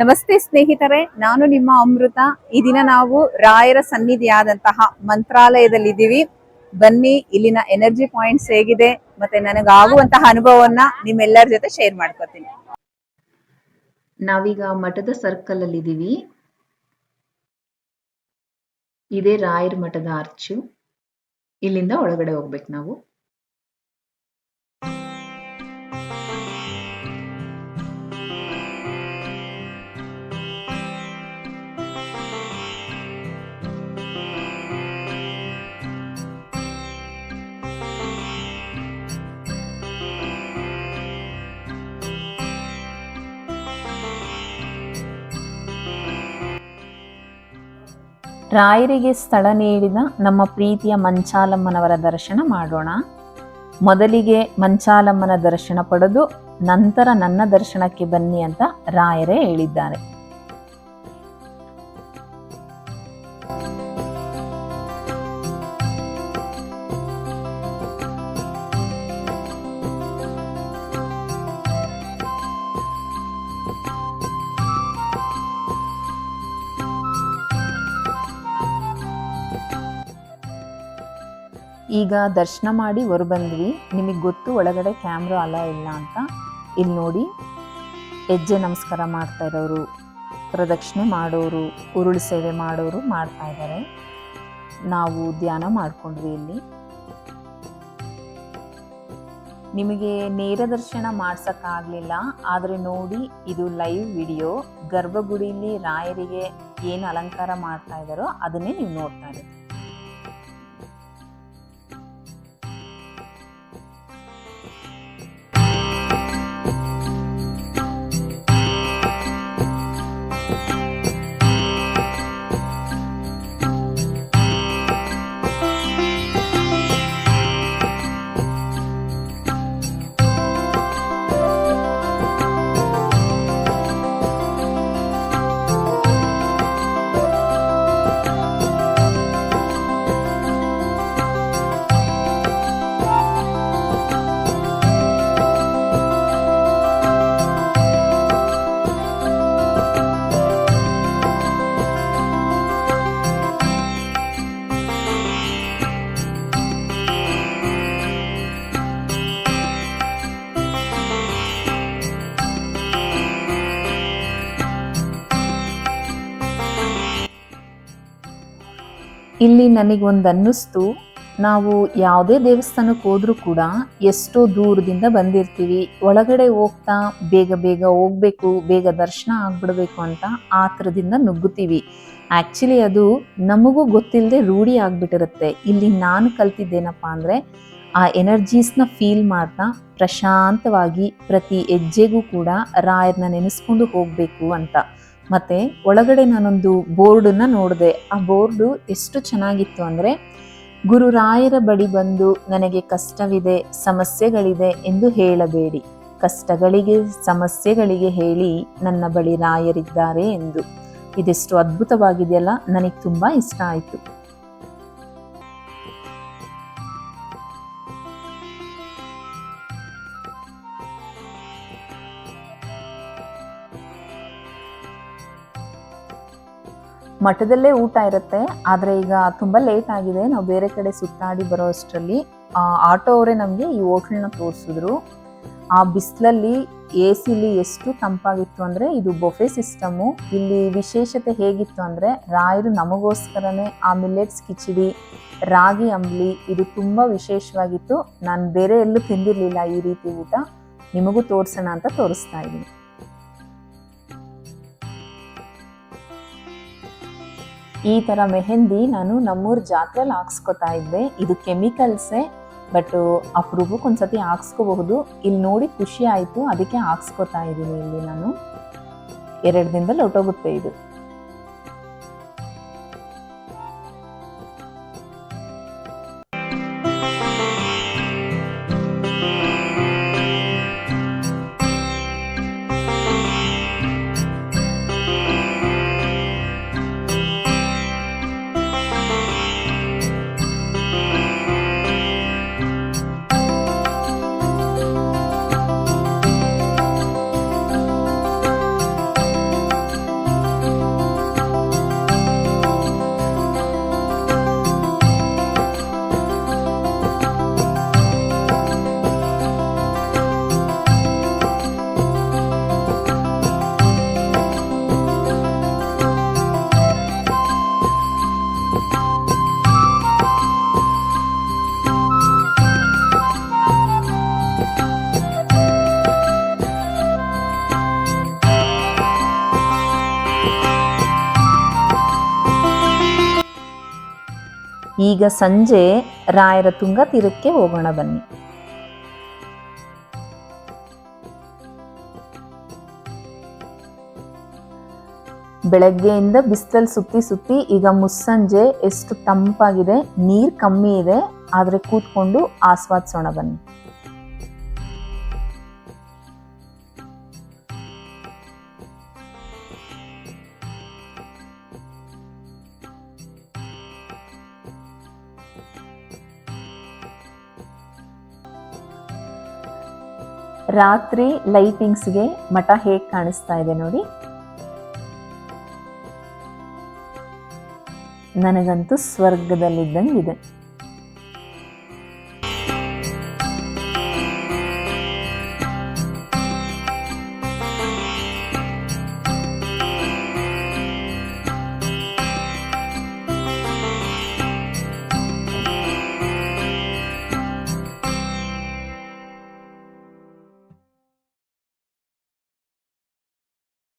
ನಮಸ್ತೆ ಸ್ನೇಹಿತರೆ, ನಾನು ನಿಮ್ಮ ಅಮೃತ. ಈ ದಿನ ನಾವು ರಾಯರ ಸನ್ನಿಧಿಯಾದಂತಹ ಮಂತ್ರಾಲಯದಲ್ಲಿದ್ದೀವಿ. ಬನ್ನಿ, ಇಲ್ಲಿನ ಎನರ್ಜಿ ಪಾಯಿಂಟ್ಸ್ ಹೇಗಿದೆ, ಮತ್ತೆ ನನಗಾಗುವಂತಹ ಅನುಭವವನ್ನ ನಿಮ್ಮೆಲ್ಲರ ಜೊತೆ ಶೇರ್ ಮಾಡ್ಕೋತೀನಿ. ನಾವೀಗ ಮಠದ ಸರ್ಕಲ್ ಅಲ್ಲಿ ಇದೀವಿ ಇದೇ ರಾಯರ್ ಮಠದ ಅರ್ಚು ಇಲ್ಲಿಂದ ಒಳಗಡೆ ಹೋಗ್ಬೇಕು ನಾವು. ರಾಯರಿಗೆ ಸ್ಥಳ ನೀಡಿದ ನಮ್ಮ ಪ್ರೀತಿಯ ಮಂಚಾಲಮ್ಮನವರ ದರ್ಶನ ಮಾಡೋಣ. ಮೊದಲಿಗೆ ಮಂಚಾಲಮ್ಮನ ದರ್ಶನ ಪಡೆದು ನಂತರ ನನ್ನ ದರ್ಶನಕ್ಕೆ ಬನ್ನಿ ಅಂತ ರಾಯರೇ ಹೇಳಿದ್ದಾರೆ. ಈಗ ದರ್ಶನ ಮಾಡಿ ಹೊರ ಬಂದ್ವಿ. ನಿಮಗೆ ಗೊತ್ತು ಒಳಗಡೆ ಕ್ಯಾಮ್ರಾ ಅಲ ಇಲ್ಲ ಅಂತ. ಇಲ್ಲಿ ನೋಡಿ, ಹೆಜ್ಜೆ ನಮಸ್ಕಾರ ಮಾಡ್ತಾ ಇರೋರು, ಪ್ರದಕ್ಷಿಣೆ ಮಾಡೋರು, ಉರುಳು ಸೇವೆ ಮಾಡೋರು ಮಾಡ್ತಾ ಇದ್ದಾರೆ ನಾವು ಧ್ಯಾನ ಮಾಡ್ಕೊಂಡ್ವಿ ಇಲ್ಲಿ. ನಿಮಗೆ ನೇರ ದರ್ಶನ ಮಾಡ್ಸೋಕ್ಕಾಗಲಿಲ್ಲ ಆದರೆ ನೋಡಿ, ಇದು ಲೈವ್ ವಿಡಿಯೋ ಗರ್ಭಗುಡಿಲಿ ರಾಯರಿಗೆ ಏನು ಅಲಂಕಾರ ಮಾಡ್ತಾ ಇದ್ದಾರೋ ಅದನ್ನೇ ನೀವು ನೋಡ್ತಾ ಇದ್ದೀರಿ ಇಲ್ಲಿ ನನಗೊಂದು ಅನ್ನಿಸ್ತು ನಾವು ಯಾವುದೇ ದೇವಸ್ಥಾನಕ್ಕೆ ಹೋದರೂ ಕೂಡ ಎಷ್ಟೋ ದೂರದಿಂದ ಬಂದಿರ್ತೀವಿ. ಒಳಗಡೆ ಹೋಗ್ತಾ ಬೇಗ ಬೇಗ ಹೋಗ್ಬೇಕು, ಬೇಗ ದರ್ಶನ ಆಗ್ಬಿಡ್ಬೇಕು ಅಂತ ಆತರದಿಂದ ನುಗ್ಗುತ್ತೀವಿ. ಆ್ಯಕ್ಚುಲಿ ಅದು ನಮಗೂ ಗೊತ್ತಿಲ್ಲದೆ ರೂಢಿ ಆಗಿಬಿಟ್ಟಿರುತ್ತೆ. ಇಲ್ಲಿ ನಾನು ಕಲ್ತಿದ್ದೇನಪ್ಪ ಅಂದರೆ ಆ ಎನರ್ಜೀಸ್ನ ಫೀಲ್ ಮಾಡ್ತಾ ಪ್ರಶಾಂತವಾಗಿ ಪ್ರತಿ ಹೆಜ್ಜೆಗೂ ಕೂಡ ರಾಯರನ್ನ ನೆನೆಸ್ಕೊಂಡು ಹೋಗಬೇಕು ಅಂತ. ಮತ್ತೆ ಒಳಗಡೆ ನಾನೊಂದು ಬೋರ್ಡನ್ನ ನೋಡಿದೆ. ಆ ಬೋರ್ಡು ಎಷ್ಟು ಚೆನ್ನಾಗಿತ್ತು ಅಂದರೆ ಗುರುರಾಯರ ಬಳಿ ಬಂದು ನನಗೆ ಕಷ್ಟವಿದೆ, ಸಮಸ್ಯೆಗಳಿದೆ ಎಂದು ಹೇಳಬೇಡಿ. ಕಷ್ಟಗಳಿಗೆ ಸಮಸ್ಯೆಗಳಿಗೆ ಹೇಳಿ ನನ್ನ ಬಳಿ ರಾಯರಿದ್ದಾರೆ ಎಂದು. ಇದೆಷ್ಟು ಅದ್ಭುತವಾಗಿದೆಯಲ್ಲ, ನನಗೆ ತುಂಬ ಇಷ್ಟ ಆಯಿತು. ಮಠದಲ್ಲೇ ಊಟ ಇರುತ್ತೆ, ಆದರೆ ಈಗ ತುಂಬ ಲೇಟ್ ಆಗಿದೆ. ನಾವು ಬೇರೆ ಕಡೆ ಸುತ್ತಾಡಿ ಬರೋ ಅಷ್ಟರಲ್ಲಿ ಆಟೋ ಅವರೇ ನಮಗೆ ಈ ಹೋಟ್ಲನ್ನ ತೋರಿಸಿದ್ರು. ಆ ಬಿಸಿಲಲ್ಲಿ ಎ ಸಿಲಿ ಎಷ್ಟು ತಂಪಾಗಿತ್ತು ಅಂದರೆ ಇದು ಬೊಫೆ ಸಿಸ್ಟಮು ಇಲ್ಲಿ ವಿಶೇಷತೆ ಹೇಗಿತ್ತು ಅಂದರೆ ರಾಯರು ನಮಗೋಸ್ಕರನೇ ಆ ಮಿಲ್ಲೆಟ್ಸ್ ಕಿಚಡಿ, ರಾಗಿ ಅಂಬ್ಲಿ, ಇದು ತುಂಬ ವಿಶೇಷವಾಗಿತ್ತು. ನಾನು ಬೇರೆ ಎಲ್ಲೂ ತಿಂದಿರಲಿಲ್ಲ ಈ ರೀತಿ ಊಟ. ನಿಮಗೂ ತೋರಿಸೋಣ ಅಂತ ತೋರಿಸ್ತಾ ಇದ್ದೀನಿ. ಈ ಥರ ಮೆಹಂದಿ ನಾನು ನಮ್ಮೂರ ಜಾತ್ರೆಲ್ ಹಾಕ್ಸ್ಕೊತಾ ಇದ್ದೆ. ಇದು ಕೆಮಿಕಲ್ಸೇ ಬಟ್ ಅಪರೂಪಕ್ಕೆ ಒಂದ್ಸತಿ ಹಾಕ್ಸ್ಕೋಬಹುದು. ಇಲ್ಲಿ ನೋಡಿ ಖುಷಿ ಆಯಿತು, ಅದಕ್ಕೆ ಹಾಕ್ಸ್ಕೊತಾ ಇದ್ದೀನಿ ಇಲ್ಲಿ ನಾನು. ಎರಡು ದಿನದಲ್ಲಿ ಹೊಟ್ಟೋಗುತ್ತೆ ಇದು. ಈಗ ಸಂಜೆ ರಾಯರ ತುಂಗ ತೀರಕ್ಕೆ ಹೋಗೋಣ ಬನ್ನಿ. ಬೆಳಗ್ಗೆಯಿಂದ ಬಿಸಿಲಲ್ಲಿ ಸುತ್ತಿ ಸುತ್ತಿ ಈಗ ಮುಸ್ಸಂಜೆ ಎಷ್ಟು ತಂಪಾಗಿದೆ, ನೀರು ಕಮ್ಮಿ ಇದೆ, ಆದ್ರೆ ಕೂತ್ಕೊಂಡು ಆಸ್ವಾದಿಸೋಣ ಬನ್ನಿ. ರಾತ್ರಿ ಲೈಟಿಂಗ್ಸ್ಗೆ ಮಠ ಹೇಗೆ ಕಾಣಿಸ್ತಾ ಇದೆ ನೋಡಿ. ನನಗಂತೂ ಸ್ವರ್ಗದಲ್ಲಿದ್ದಂಗಿದೆ.